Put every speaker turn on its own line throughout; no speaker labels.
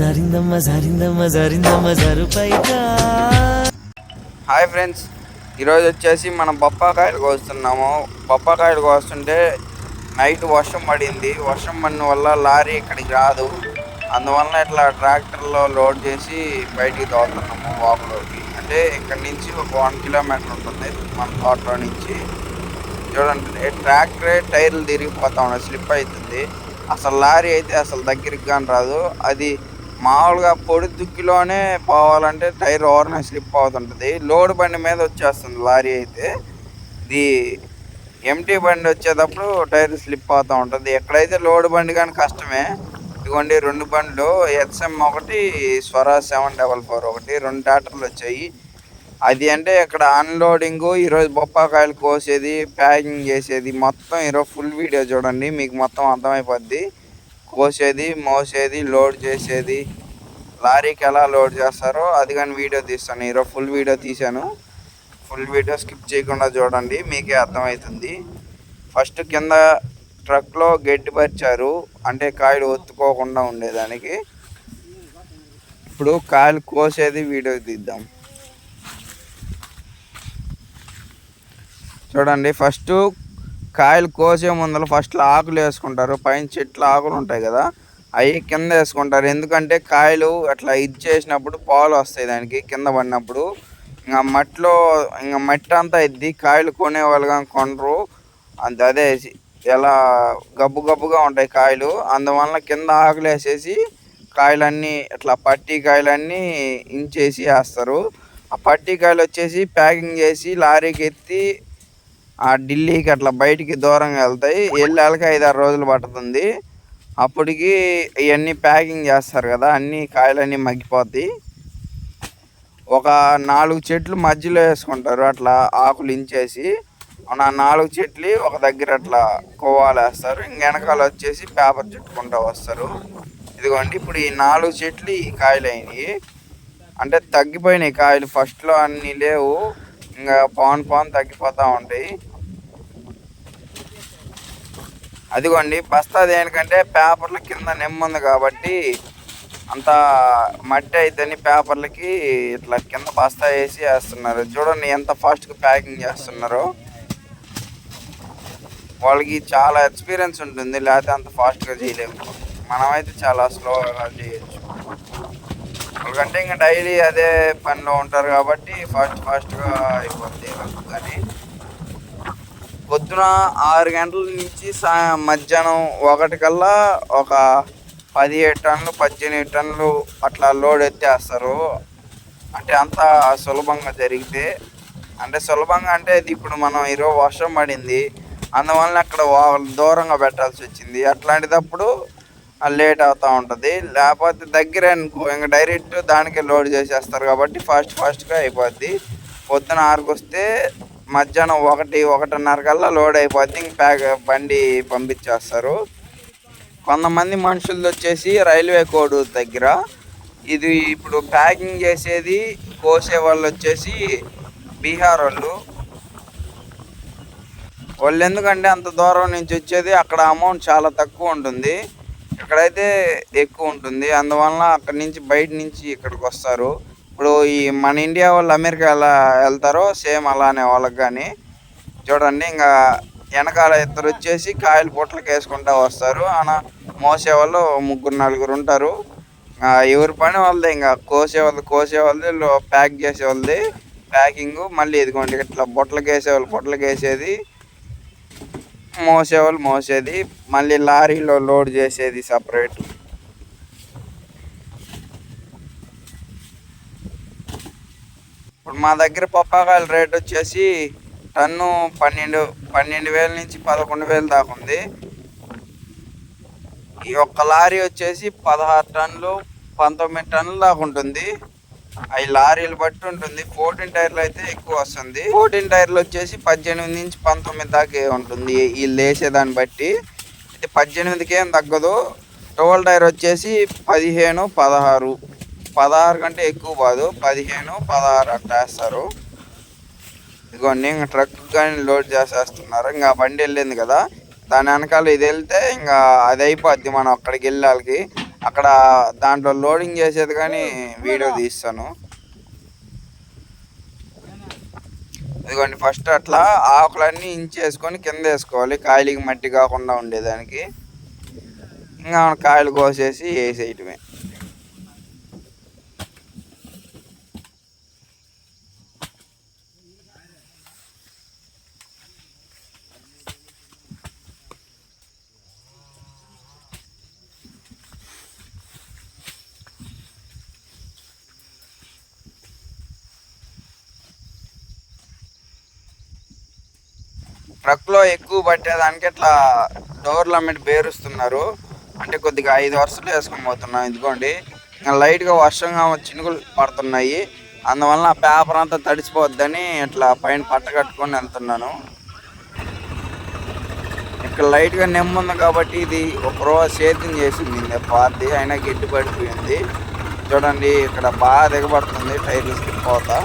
జారిందమ్మ జారిందమ్మ జారిందమ్మ జారు
hi friends ఈరోజు వచ్చేసి మనం బొప్పాకాయలు కోస్తున్నాము బొప్పాకాయలు కోస్తుంటే నైట్ వర్షం పడింది. వర్షం పడిన వల్ల లారీ ఇక్కడికి రాదు. అందువల్ల ఇట్లా ట్రాక్టర్లో లోడ్ చేసి బయటికి తోలుతున్నాము వాపులోకి. అంటే ఇక్కడ నుంచి ఒక వన్ కిలోమీటర్ ఉంటుంది మన తోటలో నుంచి. చూడండి ట్రాక్టరే టైర్లు తిరిగిపోతా ఉన్నాయి స్లిప్ అవుతుంది. అసలు లారీ అయితే అసలు దగ్గరికి కానీ రాదు. అది మామూలుగా పొడి దుక్కిలోనే పోవాలంటే టైర్ ఓవర్నే స్లిప్ అవుతుంటుంది. లోడ్ బండి మీద వచ్చేస్తుంది లారీ అయితే. ఇది ఎంటీ బండి వచ్చేటప్పుడు టైర్ స్లిప్ అవుతూ ఉంటుంది. ఎక్కడైతే లోడ్ బండి కానీ కష్టమే ఇదిగోండి రెండు బండ్లు ఎస్ఎం ఒకటి స్వరా సెవెన్ డబల్ ఫోర్ ఒకటి రెండు ట్రాక్టర్లు వచ్చాయి. అది అంటే ఇక్కడ అన్లోడింగ్ ఈరోజు బొప్పాకాయలు కోసేది ప్యాకింగ్ చేసేది మొత్తం ఈరోజు ఫుల్ వీడియో చూడండి మీకు మొత్తం అర్థమైపోద్ది. కోసేది మోసేది లోడ్ చేసేది. లారీకి ఎలా లోడ్ చేస్తారో అది కానీ వీడియో తీస్తాను. ఈరోజు ఫుల్ వీడియో తీశాను. ఫుల్ వీడియో స్కిప్ చేయకుండా చూడండి మీకే అర్థమవుతుంది. ఫస్ట్ కింద ట్రక్లో గడ్డి పరిచారు. అంటే కాయలు ఒత్తుకోకుండా ఉండేదానికి. ఇప్పుడు కాయలు కోసేది వీడియో తీద్దాం. చూడండి ఫస్ట్ కాయలు కోసే ముందర ఫస్ట్ ఆకులు వేసుకుంటారు. పైన చెట్లు ఆకులు ఉంటాయి కదా అవి కింద వేసుకుంటారు. ఎందుకంటే కాయలు అట్లా ఇది చేసినప్పుడు పాలు వస్తాయి దానికి కింద పడినప్పుడు. ఇంకా మట్టిలో ఇంకా మట్టి అంతా ఇద్ది. కాయలు కొనేవాళ్ళు కానీ కొనరు. అంత అదే ఎలా గబ్బు గబ్బుగా ఉంటాయి కాయలు. అందువల్ల కింద ఆకులు వేసేసి కాయలన్నీ ఇట్లా పట్టి కాయలన్నీ ఇంచేసి వేస్తారు. ఆ పట్టి కాయలు వచ్చేసి ప్యాకింగ్ చేసి లారీకి ఎత్తి ఆ ఢిల్లీకి అట్లా బయటికి దూరంగా వెళ్తాయి. వెళ్ళాలకి ఐదు ఆరు రోజులు పడుతుంది అప్పటికి ఇవన్నీ ప్యాకింగ్ చేస్తారు కదా అన్ని కాయలన్నీ మగ్గిపోతాయి. ఒక నాలుగు చెట్లు మధ్యలో వేసుకుంటారు అట్లా ఆకులు ఇంచేసి. ఆ నాలుగు చెట్లు ఒక దగ్గర అట్లా కొవ్వాలు వేస్తారు. ఇంక వెనకాల వచ్చేసి పేపర్ చుట్టుకుంటూ వస్తారు. ఇదిగోండి ఇప్పుడు ఈ నాలుగు చెట్లు ఈ కాయలు అయినాయి అంటే తగ్గిపోయినాయి కాయలు ఫస్ట్లో అన్నీ లేవు. ఇంకా పాన్ పాన్ తగ్గిపోతూ ఉంటాయి. అదిగోండి బస్తా దేనికంటే పేపర్ల కింద నెమ్ముంది కాబట్టి అంత మట్టి అయితేని పేపర్లకి ఇట్లా కింద బస్తా వేసి వేస్తున్నారు. చూడండి ఎంత ఫాస్ట్గా ప్యాకింగ్ చేస్తున్నారో. వాళ్ళకి చాలా ఎక్స్పీరియన్స్ ఉంటుంది లేకపోతే అంత ఫాస్ట్గా చేయలేము. మనమైతే చాలా స్లోగా చేయొచ్చు. వాళ్ళకంటే ఇంకా డైలీ అదే పనిలో ఉంటారు కాబట్టి ఫాస్ట్ ఫాస్ట్గా అయిపోతుంది కానీ పొద్దున ఆరు గంటల నుంచి సా మధ్యాహ్నం ఒకటి కల్లా ఒక పదిహేడు టన్నులు పద్దెనిమిది టన్నులు అట్లా లోడ్ ఎత్తేస్తారు. అంటే అంత సులభంగా జరిగితే అంటే సులభంగా అంటే అది ఇప్పుడు మనం ఈరోజు వర్షం పడింది అందువల్ల అక్కడ దూరంగా పెట్టాల్సి వచ్చింది. అట్లాంటిదప్పుడు లేట్ అవుతూ ఉంటుంది. లేకపోతే దగ్గర అనుకో ఇంకా డైరెక్ట్ దానికే లోడ్ చేసేస్తారు కాబట్టి ఫాస్ట్ ఫాస్ట్గా అయిపోద్ది. పొద్దున ఆరుకు వస్తే మధ్యాహ్నం ఒకటి ఒకటిన్నర కల్లా లోడ్ అయిపోద్ది. ఇంక ప్యాక్ బండి పంపించేస్తారు. కొంతమంది మనుషులు వచ్చేసి రైల్వే కోడ్ దగ్గర. ఇది ఇప్పుడు ప్యాకింగ్ చేసేది కోసే వాళ్ళు వచ్చేసి బీహార్ వాళ్ళు. వాళ్ళు ఎందుకంటే అంత దూరం నుంచి వచ్చేది అక్కడ అమౌంట్ చాలా తక్కువ ఉంటుంది. ఇక్కడైతే ఎక్కువ ఉంటుంది. అందువలన అక్కడి నుంచి బయట నుంచి ఇక్కడికి వస్తారు. ఇప్పుడు ఈ మన ఇండియా వాళ్ళు అమెరికా ఎలా వెళ్తారో సేమ్ అలానే వాళ్ళకి కానీ చూడండి ఇంకా వెనకాల ఇద్దరు వచ్చేసి కాయలు పొట్లకి వేసుకుంటా వస్తారు. అన మోసే వాళ్ళు ముగ్గురు నలుగురు ఉంటారు. ఎవరి పని వాళ్ళది ఇంకా కోసే వాళ్ళు కోసే వాళ్ళది ప్యాక్ చేసే వాళ్ళది. ప్యాకింగ్ మళ్ళీ ఇదిగోండి ఇట్లా బొట్లకి వేసేవాళ్ళు పొట్లకి వేసేది. మోసేవాళ్ళు మోసేది. మళ్ళీ లారీలో లోడ్ చేసేది సపరేట్. ఇప్పుడు మా దగ్గర పప్పాకాయల రేట్ వచ్చేసి టన్ను పన్నెండు పన్నెండు వేల నుంచి పదకొండు వేలు దాకా ఉంది. ఈ ఒక్క లారీ వచ్చేసి పదహారు టన్నులు పంతొమ్మిది టన్నుల దాకా ఉంటుంది. అవి లారీలు బట్టి ఉంటుంది. ఫోర్టీన్ టైర్లు అయితే ఎక్కువ వస్తుంది. ఫోర్టీన్ టైర్లు వచ్చేసి పద్దెనిమిది నుంచి పంతొమ్మిది దాకా ఉంటుంది. వీళ్ళు వేసేదాన్ని బట్టి అయితే పద్దెనిమిదికి ఏం తగ్గదు. టోల్ టైర్ వచ్చేసి పదిహేను పదహారు. పదహారు కంటే ఎక్కువ కాదు. పదిహేను పదహారు అట్లా వేస్తారు. ఇదిగోండి ఇంకా ట్రక్ కానీ లోడ్ చేసేస్తున్నారు. ఇంకా బండి వెళ్ళింది కదా. దాని వెనకాల ఇది వెళ్తే ఇంకా అది అయిపోద్ది మనం అక్కడికి వెళ్ళాలికి అక్కడ దాంట్లో లోడింగ్ చేసేది కానీ వీడియో తీస్తాను. ఇదిగోండి ఫస్ట్ అట్లా ఆకులన్నీ ఇంచేసుకొని కింద వేసుకోవాలి. కాయలకి మట్టి కాకుండా ఉండేదానికి. ఇంకా కాయలు కోసేసి వేసేయటమే. ట్రక్లో ఎక్కువ పట్టేదానికి ఇట్లా డోర్ల మీద బేరుస్తున్నారు. అంటే కొద్దిగా ఐదు వరుసలు వేసుకొని పోతున్నాం. ఇదిగోండి. ఇంకా లైట్గా వర్షంగా చినుకులు పడుతున్నాయి. అందువల్ల ఆ పేపర్ అంతా తడిసిపోద్దని ఇట్లా పైన పట్ట కట్టుకొని వెళ్తున్నాను. ఇక్కడ లైట్గా నెమ్ముంది కాబట్టి ఇది ఒక రోజు సేద్యం చేసింది పార్ది అయినా గిట్టు పడిపోయింది. చూడండి ఇక్కడ బాగా దిగబడుతుంది. టైర్లు స్కిప్ అవుతా.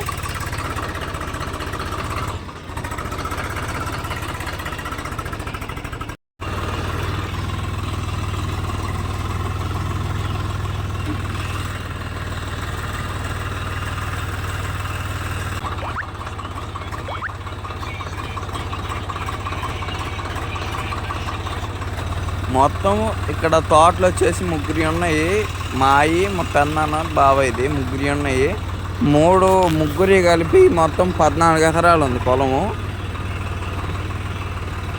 మొత్తం ఇక్కడ తోటలు వచ్చేసి ముగ్గురి ఉన్నాయి. మాయి మా పెన్నాన్న బాబాయిది ముగ్గురి ఉన్నాయి. మూడు ముగ్గురి కలిపి మొత్తం పద్నాలుగు ఎకరాలు ఉంది పొలము.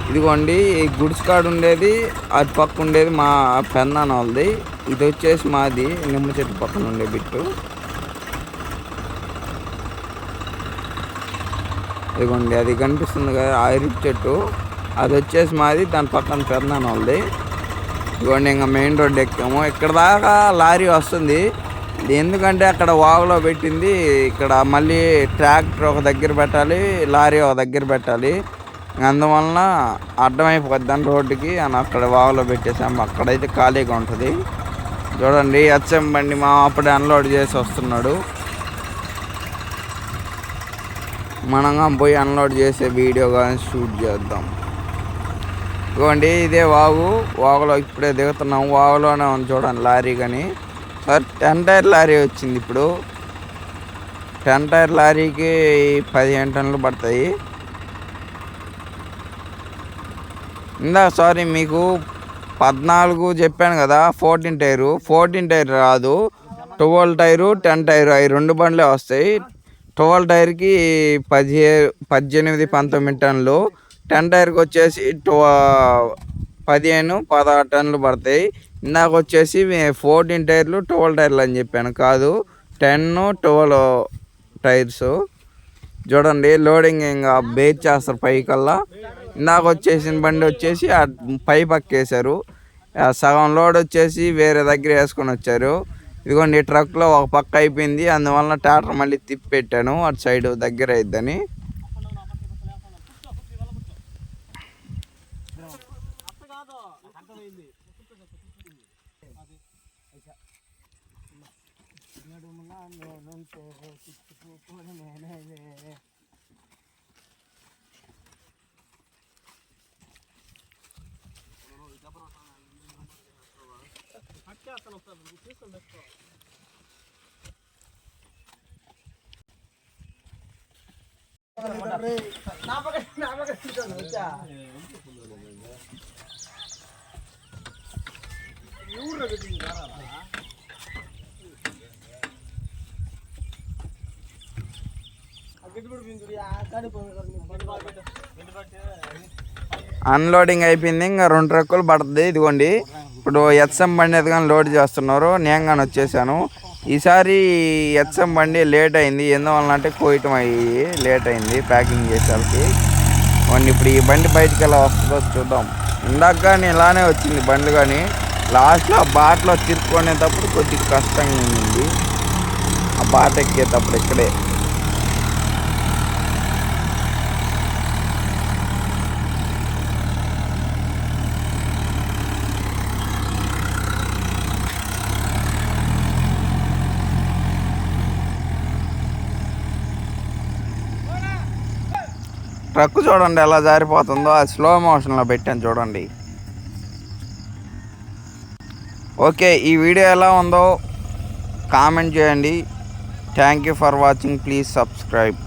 ఇదిగోండి ఈ గుడిసెకాడు ఉండేది అటు పక్క ఉండేది మా పెన్నాన్న వాళ్ళది. ఇది వచ్చేసి మాది నిమ్మ చెట్టు పక్కన ఉండే బిట్టు. ఇదిగోండి అది కనిపిస్తుంది కదా ఆయుర్వేద చెట్టు. అది వచ్చేసి మాది దాని పక్కన పెద్దనాన్న వాళ్ళది. ఇదిగోండి ఇంకా మెయిన్ రోడ్ ఎక్కాము. ఇక్కడ దాకా లారీ వస్తుంది. ఎందుకంటే అక్కడ వాగులో పెట్టింది. ఇక్కడ మళ్ళీ ట్రాక్టర్ ఒక దగ్గర పెట్టాలి లారీ ఒక దగ్గర పెట్టాలి. అందువలన అడ్డమైపోద్దని రోడ్డుకి. అని అక్కడ వాగులో పెట్టేసాము. అక్కడైతే ఖాళీగా ఉంటుంది. చూడండి హెచ్ఎం బండి మా అప్పుడే అన్లోడ్ చేసి వస్తున్నాడు. మనంగా పోయి అన్లోడ్ చేసే వీడియో కానీ షూట్ చేద్దాం. ఇదిగోండి ఇదే వాగు. వాగులో ఇప్పుడే దిగుతున్నాం. వాగులోనే ఉంది చూడండి లారీ కానీ. సార్ టెన్ టైర్ లారీ వచ్చింది ఇప్పుడు. టెన్ టైర్ లారీకి పదిహేను టన్నులు పడతాయి. ఇందా సారీ మీకు పద్నాలుగు చెప్పాను కదా ఫోర్టీన్ టైరు. ఫోర్టీన్ టైర్ రాదు. ట్వెల్వ్ టైరు టెన్ టైరు అవి రెండు బండ్లే వస్తాయి. ట్వెల్వ్ టైర్కి పదిహే పద్దెనిమిది పంతొమ్మిది టన్నులు. టెన్ టైర్కి వచ్చేసి పదిహేను పదహారు టన్నులు పడతాయి. ఇందాక వచ్చేసి ఫోర్టీన్ టైర్లు ట్వెల్వ్ టైర్లు అని చెప్పాను. కాదు టెన్ ట్వెల్వ్ టైర్స్. చూడండి లోడింగ్ ఇంకా బేచ్ చేస్తారు పైకల్లా. ఇందాక వచ్చేసిన బండి వచ్చేసి ఆ పై పక్కేశారు. సగం లోడ్ వచ్చేసి వేరే దగ్గర వేసుకొని వచ్చారు. ఇదిగోండి ఈ ట్రక్లో ఒక పక్క అయిపోయింది. అందువల్ల ట్రాక్టర్ మళ్ళీ తిప్పి పెట్టాను. అటు సైడ్ దగ్గర అయిద్దని. ஆனோனும் தேசித்து போனே అత్యాసన వస్తుంది తీసుకొని పెట్టుకోవాలి ఊర్లో పెట్టింది అన్లోడింగ్ అయిపోయింది ఇంకా రెండు ట్రక్కులు పడుతుంది. ఇదిగోండి ఇప్పుడు హెచ్ఎం బండి ఎదగానే లోడ్ చేస్తున్నారు. నేను కానీ వచ్చేసాను. ఈసారి హెచ్ఎం బండి లేట్ అయింది. ఎందువల్ల అంటే కోయటం అయ్యి లేట్ అయింది ప్యాకింగ్ చేసేసరికి. వాడిని ఇప్పుడు ఈ బండి బయటికి ఎలా వస్తుందో చూద్దాం. ఇందాక కానీ ఇలానే వచ్చింది బండి కానీ. లాస్ట్లో ఆ బాటలో తిరుక్కునేటప్పుడు కొద్దిగా కష్టంగా ఉంది. ఆ బాట ఎక్కేటప్పుడు ఇక్కడే. ట్రక్ చూడండి ఎలా జారిపోతుందో. అది స్లో మోషన్లో పెట్టాను చూడండి. ఓకే ఈ వీడియో ఎలా ఉందో కామెంట్ చేయండి. Thank you for watching please subscribe